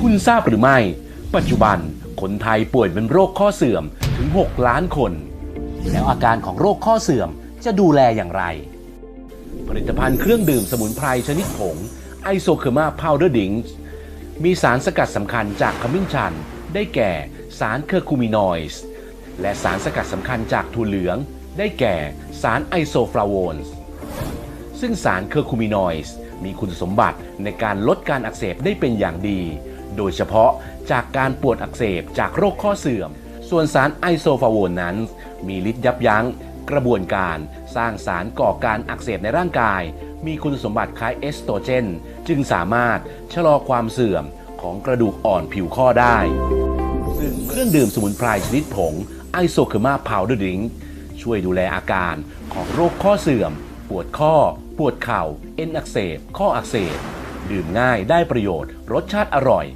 คุณทราบหรือไม่ ปัจจุบันคนไทยป่วยเป็นโรคข้อเสื่อมถึง 6 ล้านคน แล้วอาการของโรคข้อเสื่อมจะดูแลอย่างไร ผลิตภัณฑ์เครื่องดื่มสมุนไพรชนิดผงไอโซเคอร์มาพาวเดอร์ดิงมีสารสกัดสำคัญจากขมิ้นชัน ได้แก่สารเคอร์คูมินอยด์และสารสกัดสำคัญจากถั่วเหลือง ได้แก่สารไอโซฟลาโวนส์ ซึ่งสารเคอร์คูมินอยด์มีคุณสมบัติในการลดการอักเสบได้เป็นอย่างดี โดยเฉพาะจากการปวดอักเสบจากโรคข้อเสื่อม ส่วนสารไอโซฟาโวนนั้น มีฤทธิ์ยับยั้ง กระบวนการสร้างสารก่อการอักเสบในร่างกาย มีคุณสมบัติคล้ายเอสโตรเจน จึงสามารถชะลอความเสื่อมของกระดูกอ่อนผิวข้อได้ ซึ่งเครื่องดื่มสมุนไพรชนิดผงไอโซเคอร์มาพาวเดอร์ดิงช่วยดูแลอาการของโรคข้อเสื่อม ปวดข้อ ปวดเข่า เอ็นอักเสบ ข้ออักเสบ ดื่มง่ายได้ประโยชน์ รสชาติอร่อย